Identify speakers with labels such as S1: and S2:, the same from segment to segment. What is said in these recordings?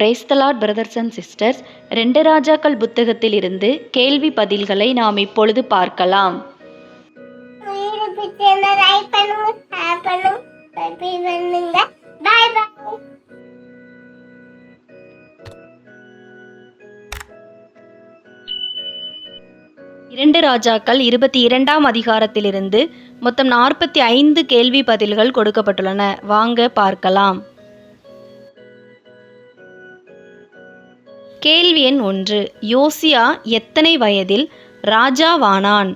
S1: Praise the Lord brothers and sisters ரெண்டு ராஜாக்கள் புத்தகத்தில் இருந்து கேள்வி பதில்களை நாம் இப்பொழுது பார்க்கலாம். இரண்டு ராஜாக்கள் இருபத்தி இரண்டாம் அதிகாரத்திலிருந்து மொத்தம் நாற்பத்தி ஐந்து கேள்வி பதில்கள் கொடுக்கப்பட்டுள்ளன. வாங்க பார்க்கலாம். கேள்வி எண் ஒன்று. யோசியா எத்தனை வயதில் ராஜாவானான்?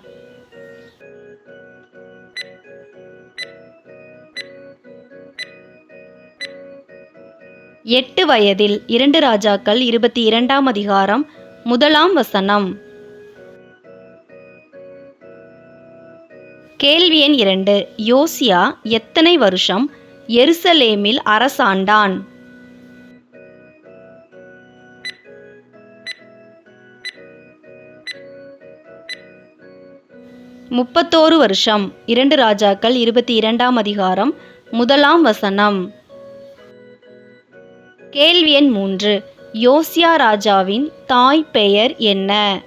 S1: எட்டு வயதில் இரண்டு ராஜாக்கள் இருபத்தி இரண்டாம் அதிகாரம் முதலாம் வசனம். கேள்வி எண் இரண்டு. யோசியா எத்தனை வருஷம் எருசலேமில் அரசாண்டான்? முப்பத்தோரு வருஷம் இரண்டு ராஜாக்கள் இருபத்தி இரண்டாம் அதிகாரம் முதலாம் வசனம். கேள்வி எண் மூன்று யோசியா ராஜாவின் தாய் பெயர் என்ன?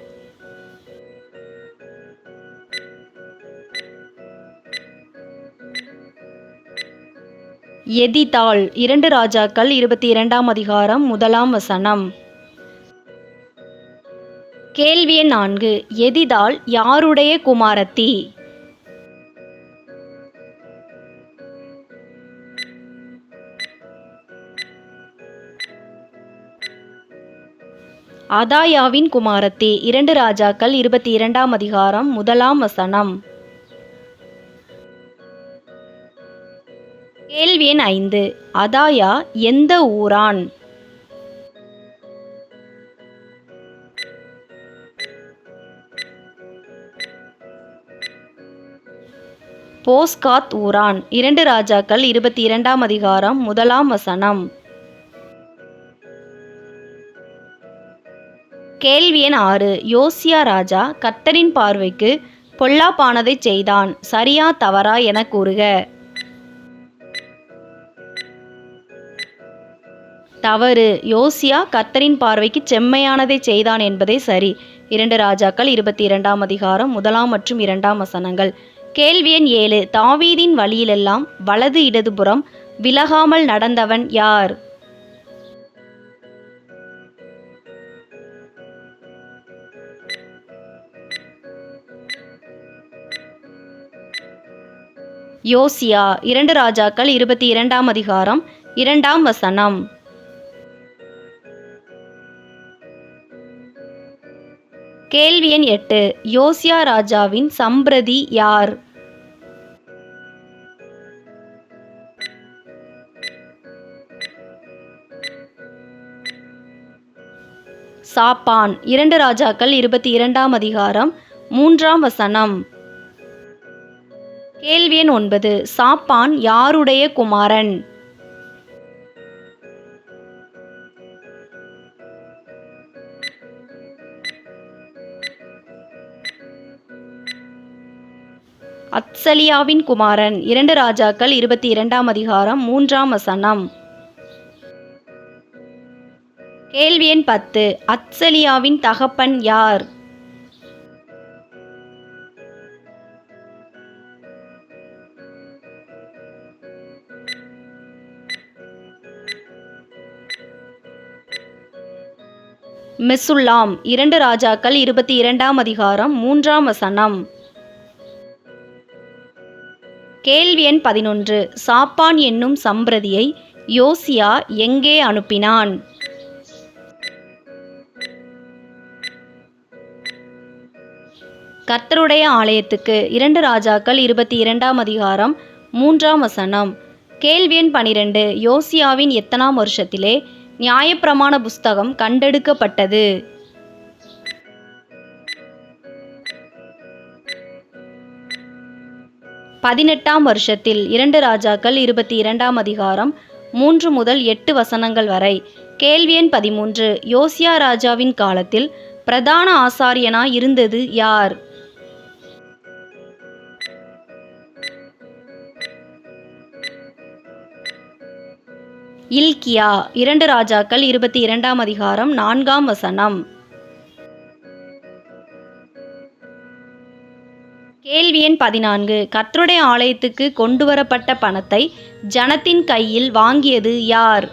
S1: எதிதாள் இரண்டு ராஜாக்கள் இருபத்தி இரண்டாம் அதிகாரம் முதலாம் வசனம். கேள்வி எண் நான்கு. எதிதாள் யாருடைய குமாரத்தி? அதாயாவின் குமாரத்தி. இரண்டு ராஜாக்கள் இருபத்தி இரண்டாம் அதிகாரம் முதலாம் வசனம். கேள்வி எண் ஐந்து. அதாயா எந்த ஊரான்? போஸ்காத் ஊரான் இரண்டு ராஜாக்கள் இருபத்தி இரண்டாம் அதிகாரம் முதலாம் வசனம். கேள்வி எண் ஆறு. யோசியா ராஜா கர்த்தரின் பார்வைக்கு பொல்லாப்பானதைச் செய்தான். சரியா தவறா என கூறுக. தவறு. யோசியா கர்த்தரின் பார்வைக்கு செம்மையானதை செய்தான் என்பதே சரி. இரண்டு ராஜாக்கள் இருபத்தி இரண்டாம் அதிகாரம் முதலாம் மற்றும் இரண்டாம் வசனங்கள். கேள்வி எண் ஏழு. தாவீதின் வழியிலெல்லாம் வலது இடதுபுறம் விலகாமல் நடந்தவன் யார்? யோசியா இரண்டு ராஜாக்கள் இருபத்தி இரண்டாம் அதிகாரம் இரண்டாம் வசனம். கேள்வி எண் எட்டு. யோசியா ராஜாவின் சம்பிரதி யார்? சாப்பான். இரண்டு ராஜாக்கள் இருபத்தி இரண்டாம் அதிகாரம் மூன்றாம் வசனம். கேள்வி எண் ஒன்பது. சாப்பான் யாருடைய குமாரன்? அத்சலியாவின் குமாரன். இரண்டு ராஜாக்கள் இருபத்தி இரண்டாம் அதிகாரம் மூன்றாம் வசனம். கேள்வி எண் பத்து. அத்சலியாவின் தகப்பன் யார்? மெசுல்லாம். இரண்டு ராஜாக்கள் இருபத்தி இரண்டாம் அதிகாரம் மூன்றாம் வசனம். கேள்வி எண் பதினொன்று. சாப்பான் என்னும் சம்பிரதியை யோசியா எங்கே அனுப்பினான்? கர்த்தருடைய ஆலயத்துக்கு இரண்டு ராஜாக்கள் இருபத்தி இரண்டாம் அதிகாரம் மூன்றாம் வசனம். கேள்வியன் பனிரெண்டு யோசியாவின் எத்தனாம் வருஷத்திலே நியாயப்பிரமாண புஸ்தகம் கண்டெடுக்கப்பட்டது. பதினெட்டாம் வருஷத்தில் இரண்டு ராஜாக்கள் இருபத்தி இரண்டாம் அதிகாரம் மூன்று முதல் எட்டு வசனங்கள் வரை. கேள்வியன் பதிமூன்று யோசியா ராஜாவின் காலத்தில் பிரதான ஆசாரியனாய் இருந்தது யார்? இல்கியா இரண்டு ராஜாக்கள் இருபத்தி இரண்டாம் அதிகாரம் நான்காம் வசனம். கேள்வி எண் பதினான்கு. கர்த்தருடைய ஆலயத்துக்கு கொண்டு வரப்பட்ட பணத்தை ஜனத்தின் கையில் வாங்கியது யார்?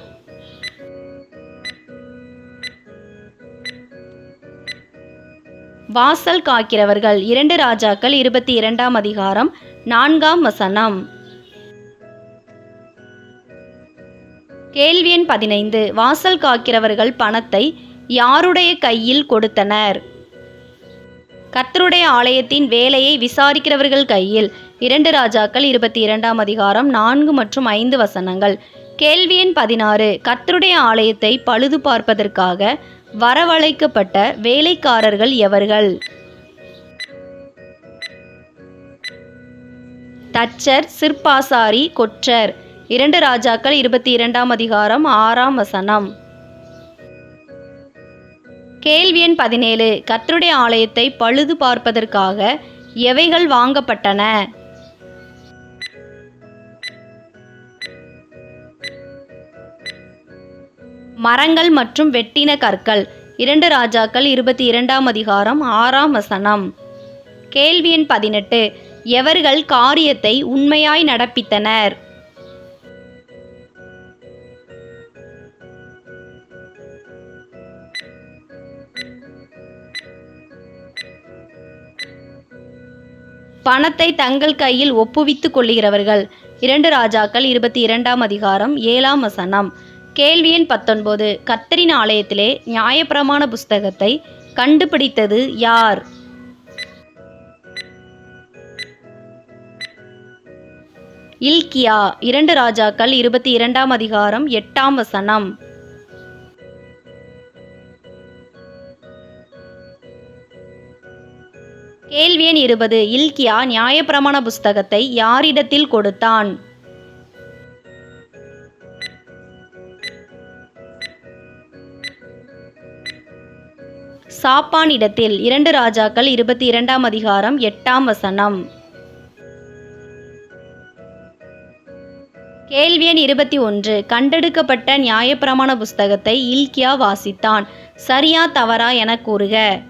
S1: வாசல் காக்கிறவர்கள். இரண்டு ராஜாக்கள் இருபத்தி இரண்டாம் அதிகாரம் நான்காம் வசனம். கேள்வி எண் பதினைந்து. வாசல் காக்கிறவர்கள் பணத்தை யாருடைய கையில் கொடுத்தனர்? கத்தருடைய ஆலயத்தின் வேலையை விசாரிக்கிறவர்கள் கையில். இரண்டு ராஜாக்கள் இருபத்தி இரண்டாம் அதிகாரம் நான்கு மற்றும் ஐந்து வசனங்கள். கேள்வி எண் பதினாறு. கத்தருடைய ஆலயத்தை பழுது பார்ப்பதற்காக வரவழைக்கப்பட்ட வேலைக்காரர்கள் எவர்கள்? தச்சர் சிற்பாசாரி கொற்றர். இரண்டு ராஜாக்கள் இருபத்தி இரண்டாம் அதிகாரம் ஆறாம் வசனம். கேள்வி எண் பதினேழு. கர்த்தருடைய ஆலயத்தை பழுது பார்ப்பதற்காக எவைகள் வாங்கப்பட்டன? மரங்கள் மற்றும் வெட்டின கற்கள். இரண்டு ராஜாக்கள் இருபத்தி இரண்டாம் அதிகாரம் ஆறாம் வசனம். கேள்வி எண் பதினெட்டு. எவர்கள் காரியத்தை உண்மையாய் நடப்பித்தனர்? பணத்தை தங்கள் கையில் ஒப்புவித்துக் கொள்ளுகிறவர்கள். இரண்டு ராஜாக்கள் இருபத்தி இரண்டாம் அதிகாரம் ஏழாம் வசனம். கேள்வி எண் பத்தொன்பது. கத்தரின் ஆலயத்திலே நியாயப்பிரமாண புஸ்தகத்தை கண்டுபிடித்தது யார்? இல்கியா இரண்டு ராஜாக்கள் இருபத்தி இரண்டாம் அதிகாரம் எட்டாம் வசனம். கேள்வி எண் இருபது இல்கியா நியாயப்பிரமாண புஸ்தகத்தை யாரிடத்தில் கொடுத்தான்? சாப்பான் இடத்தில் இரண்டு ராஜாக்கள் இருபத்தி இரண்டாம் அதிகாரம் எட்டாம் வசனம். கேள்வி எண் இருபத்தி ஒன்று கண்டெடுக்கப்பட்ட நியாயப்பிரமாண புஸ்தகத்தை இல்கியா வாசித்தான். சரியா தவறா என கூறுக.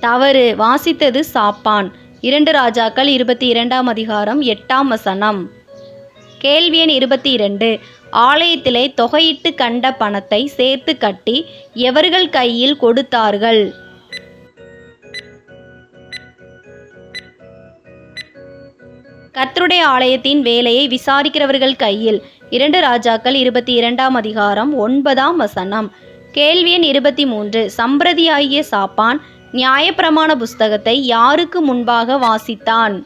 S1: தவறு வாசித்தது சாப்பான். இரண்டு ராஜாக்கள் இருபத்தி இரண்டாம் அதிகாரம் எட்டாம் வசனம். கேள்வி எண் இருபத்தி இரண்டு ஆலயத்திலே தொகையிட்டு கண்ட பணத்தை சேர்த்து கட்டி எவர்கள் கையில் கொடுத்தார்கள்? கர்த்தருடைய ஆலயத்தின் வேலையை விசாரிக்கிறவர்கள் கையில். இரண்டு ராஜாக்கள் இருபத்தி இரண்டாம் அதிகாரம் ஒன்பதாம் வசனம். கேள்வி எண் இருபத்தி மூன்று சம்பிரதியாகிய சாப்பான் நியாயப்பிரமாண புஸ்தகத்தை யாருக்கு முன்பாக வாசித்தான்?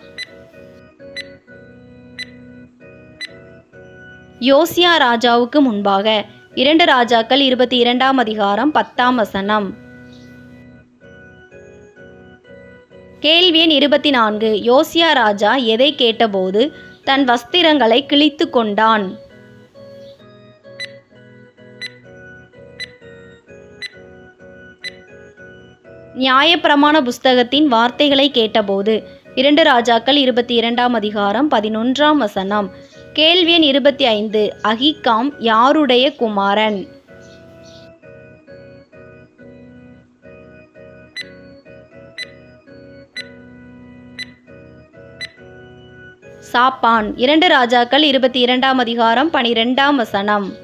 S1: யோசியா ராஜாவுக்கு முன்பாக இரண்டு ராஜாக்கள் இருபத்தி இரண்டாம் அதிகாரம் பத்தாம் வசனம். கேள்வி எண் இருபத்தி நான்கு. யோசியா ராஜா எதை கேட்டபோது தன் வஸ்திரங்களை கிழித்து கொண்டான்? நியாயப்பிரமாண புஸ்தகத்தின் வார்த்தைகளை கேட்டபோது இரண்டு ராஜாக்கள் இருபத்தி இரண்டாம் அதிகாரம் பதினொன்றாம் வசனம் கேள்வி எண் இருபத்தி ஐந்து அகிகாம் யாருடைய குமாரன்? சாப்பான் இரண்டு ராஜாக்கள் இருபத்தி இரண்டாம் அதிகாரம் பனிரெண்டாம் வசனம்.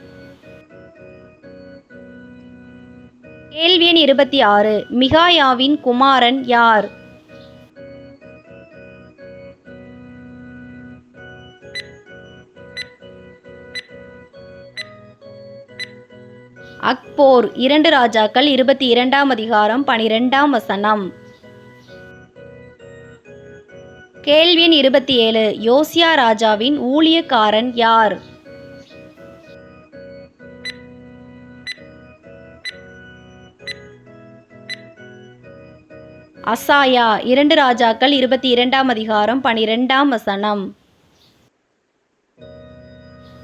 S1: கேள்வி எண் இருபத்தி ஆறு. மிகாயாவின் குமாரன் யார்? அக்போர் இரண்டு ராஜாக்கள் இருபத்தி இரண்டாம் அதிகாரம் பனிரெண்டாம் வசனம். கேள்வி எண் இருபத்தி ஏழு. யோசியா ராஜாவின் ஊழியக்காரன் யார்? அசாயா இரண்டு ராஜாக்கள் இருபத்தி இரண்டாம் அதிகாரம் பனிரெண்டாம் வசனம்.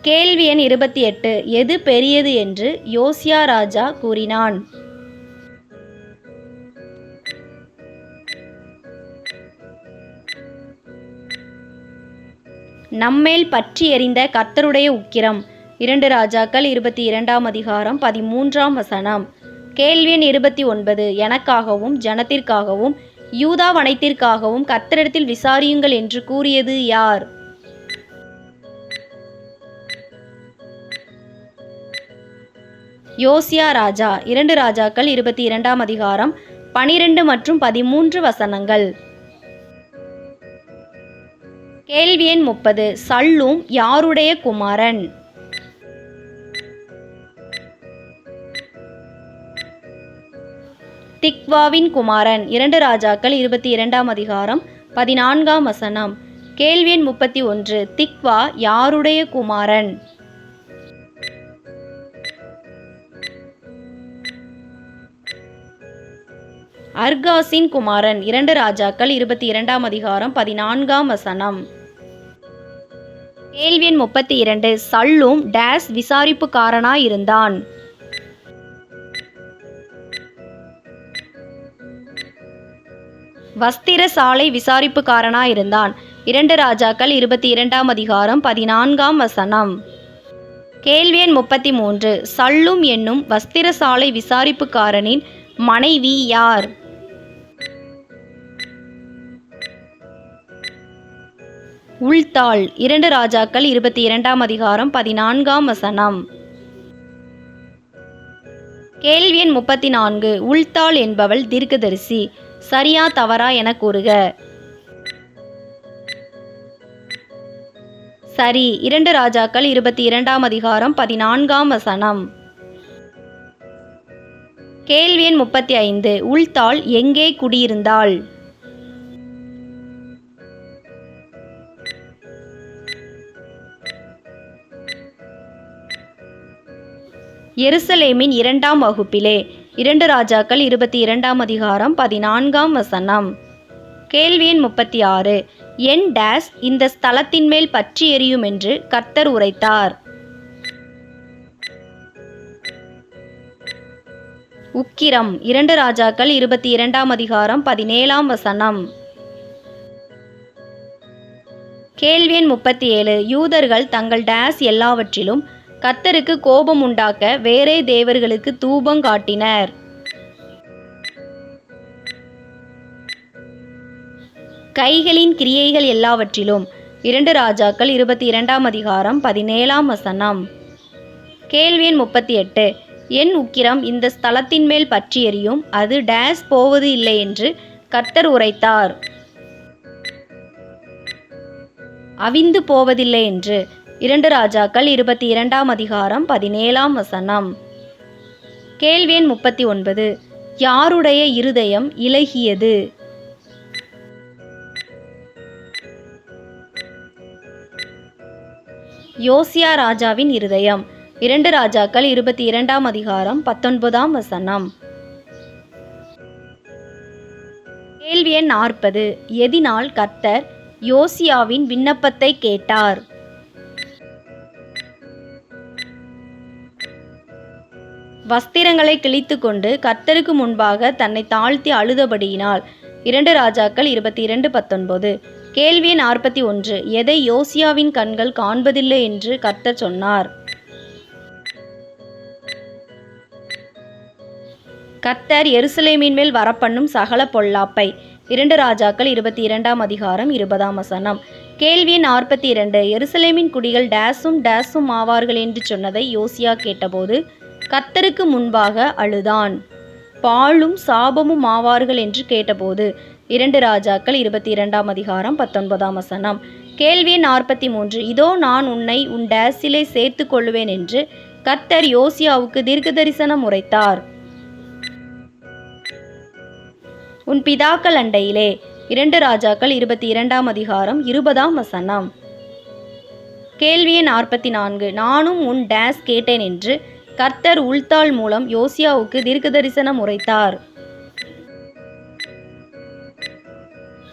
S1: கேள்வி எண் இருபத்தி எட்டு எது பெரியது? என்று யோசியா ராஜா கூறினான். நம்மேல் பற்றி எறிந்த கர்த்தருடைய உக்கிரம். இரண்டு ராஜாக்கள் இருபத்தி இரண்டாம் அதிகாரம் பதிமூன்றாம் வசனம். கேள்வி எண் இருபத்தி ஒன்பது எனக்காகவும் ஜனத்திற்காகவும் யூதா வனத்திற்காகவும் கர்த்தரிடத்தில் விசாரியுங்கள் என்று கூறியது யார்? யோசியா ராஜா இரண்டு ராஜாக்கள் இருபத்தி இரண்டாம் அதிகாரம் பனிரெண்டு மற்றும் பதிமூன்று வசனங்கள். கேள்வி எண் முப்பது சல்லும் யாருடைய குமாரன்? திக்வாவின் குமாரன். இரண்டு ராஜாக்கள் இருபத்தி இரண்டாம் அதிகாரம் பதினான்காம் வசனம். கேள்வி எண் முப்பத்தி ஒன்று. திக்வா யாருடைய குமாரன்? அர்காசின் குமாரன். இரண்டு ராஜாக்கள் இருபத்தி இரண்டாம் அதிகாரம் பதினான்காம் வசனம். கேள்வி எண் முப்பத்தி இரண்டு. சல்லும் டேஸ் விசாரிப்புக்காரனாயிருந்தான். வஸ்திர சாலை விசாரிப்புக்காரனா இருந்தான் இரண்டு ராஜாக்கள் இருபத்தி இரண்டாம் அதிகாரம் பதினான்காம் வசனம். கேள்வி எண் முப்பத்தி மூன்று சல்லும் என்னும் வஸ்திர சாலை விசாரிப்புக்காரனின் மனைவி யார்? உள்தாள். இரண்டு ராஜாக்கள் இருபத்தி இரண்டாம் அதிகாரம் பதினான்காம் வசனம். கேள்வி எண் முப்பத்தி நான்கு உள்தாள் என்பவள் தீர்க்கதரிசி. சரியா தவறா என கூறுக. சரி இரண்டு ராஜாக்கள் இருபத்தி இரண்டாம் அதிகாரம் பதினான்காம் வசனம். கேள்வி எண் முப்பத்தி ஐந்து உள்தாள் எங்கே குடியிருந்தாள்? எருசலேமின் இரண்டாம் வகுப்பிலே இரண்டு ராஜாக்கள் இருபத்தி இரண்டாம் அதிகாரம் பதினான்காம் வசனம். கேள்வியின் முப்பத்தி ஆறு என் டேஸ் இந்த ஸ்தலத்தின் மேல் பற்றி எரியும் என்று கர்த்தர் உரைத்தார். உக்கிரம். இரண்டு ராஜாக்கள் இருபத்தி இரண்டாம் அதிகாரம் பதினேழாம் வசனம். கேள்வியின் முப்பத்தி ஏழு. யூதர்கள் தங்கள் டேஸ் எல்லாவற்றிலும் கர்த்தருக்கு கோபம் உண்டாக்க வேறே தேவர்களுக்கு தூபம் காட்டினர். கைகளின் கிரியைகள் எல்லாவற்றிலும் இரண்டு ராஜாக்கள் இருபத்தி இரண்டாம் அதிகாரம் பதினேழாம் வசனம். கேள்வி எண் முப்பத்தி எட்டு என் உக்கிரம் இந்த ஸ்தலத்தின் மேல் பற்றி எறியும் அது டேஸ் போவது இல்லை என்று கர்த்தர் உரைத்தார். அவிந்து போவதில்லை என்று இரண்டு ராஜாக்கள் இருபத்தி இரண்டாம் அதிகாரம் பதினேழாம் வசனம். கேள்வி எண் முப்பத்தி ஒன்பது யாருடைய இருதயம் இலகியது? யோசியா ராஜாவின் இருதயம். இரண்டு ராஜாக்கள் இருபத்தி இரண்டாம் அதிகாரம் பத்தொன்பதாம் வசனம். கேள்வி எண் நாற்பது. எதினால் கர்த்தர் யோசியாவின் விண்ணப்பத்தை கேட்டார். வஸ்திரங்களை கிழித்துக்கொண்டு கர்த்தருக்கு முன்பாக தன்னை தாழ்த்தி அழுதபடியினால். இரண்டு ராஜாக்கள் இருபத்தி இரண்டு பத்தொன்பது. கேள்வி நாற்பத்தி ஒன்று. எதை யோசியாவின் கண்கள் காண்பதில்லை என்று கர்த்தர் சொன்னார். கர்த்தர் எருசலேமின் மேல் வரப்பண்ணும் சகல பொல்லாப்பை. இரண்டு ராஜாக்கள் இருபத்தி இரண்டாம் அதிகாரம் இருபதாம் வசனம். கேள்வி நாற்பத்தி இரண்டு. எருசலேமின் குடிகள் டேஸும் டேஸும் ஆவார்கள் என்று சொன்னதை யோசியா கேட்டபோது கத்தருக்கு முன்பாக அழுதான். பாழும் சாபமும் ஆவார்கள் என்று கேட்டபோது இரண்டு ராஜாக்கள் இருபத்தி இரண்டாம் அதிகாரம் பத்தொன்பதாம் வசனம். கேள்வி நாற்பத்தி மூன்று இதோ நான் உன்னை உன் டேஸிலே சேர்த்து கொள்ளுவேன் என்று கத்தர் யோசியாவுக்கு தீர்க்க தரிசனம் உரைத்தார். உன் பிதாக்கள் அண்டையிலே. இரண்டு ராஜாக்கள் இருபத்தி இரண்டாம் அதிகாரம் இருபதாம் வசனம். கேள்வி நாற்பத்தி நான்கு. நானும் உன் டேஸ் கேட்டேன் என்று கர்த்தர் உள்தாள் மூலம் யோசியாவுக்கு தீர்க்க தரிசனம் உரைத்தார்.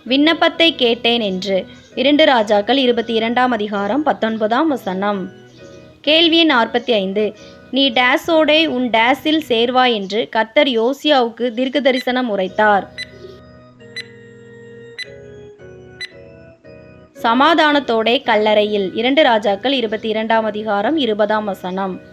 S1: விண்ணப்பத்தை கேட்டேன் என்று இரண்டு ராஜாக்கள் இருபத்தி இரண்டாம் அதிகாரம் பத்தொன்பதாம் வசனம். கேள்வி நாற்பத்தி ஐந்து. நீ டேஸோடே உன் டேஸில் சேர்வாய் என்று கர்த்தர் யோசியாவுக்கு தீர்க்க தரிசனம் உரைத்தார். சமாதானத்தோடே கல்லறையில் இரண்டு ராஜாக்கள் இருபத்தி இரண்டாம் அதிகாரம் இருபதாம் வசனம்.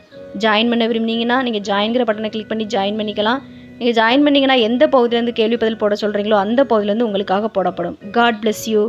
S1: ஜாயின் பண்ண விரும்புனீங்கன்னா நீங்கள் ஜாயின்கிற பட்டனை கிளிக் பண்ணி ஜாயின் பண்ணிக்கலாம். நீங்கள் ஜாயின் பண்ணிங்கன்னா எந்த பகுதியிலேருந்து கேள்வி பதில் போட சொல்கிறீங்களோ அந்த பகுதியிலேருந்து உங்களுக்காக போடப்படும். God bless you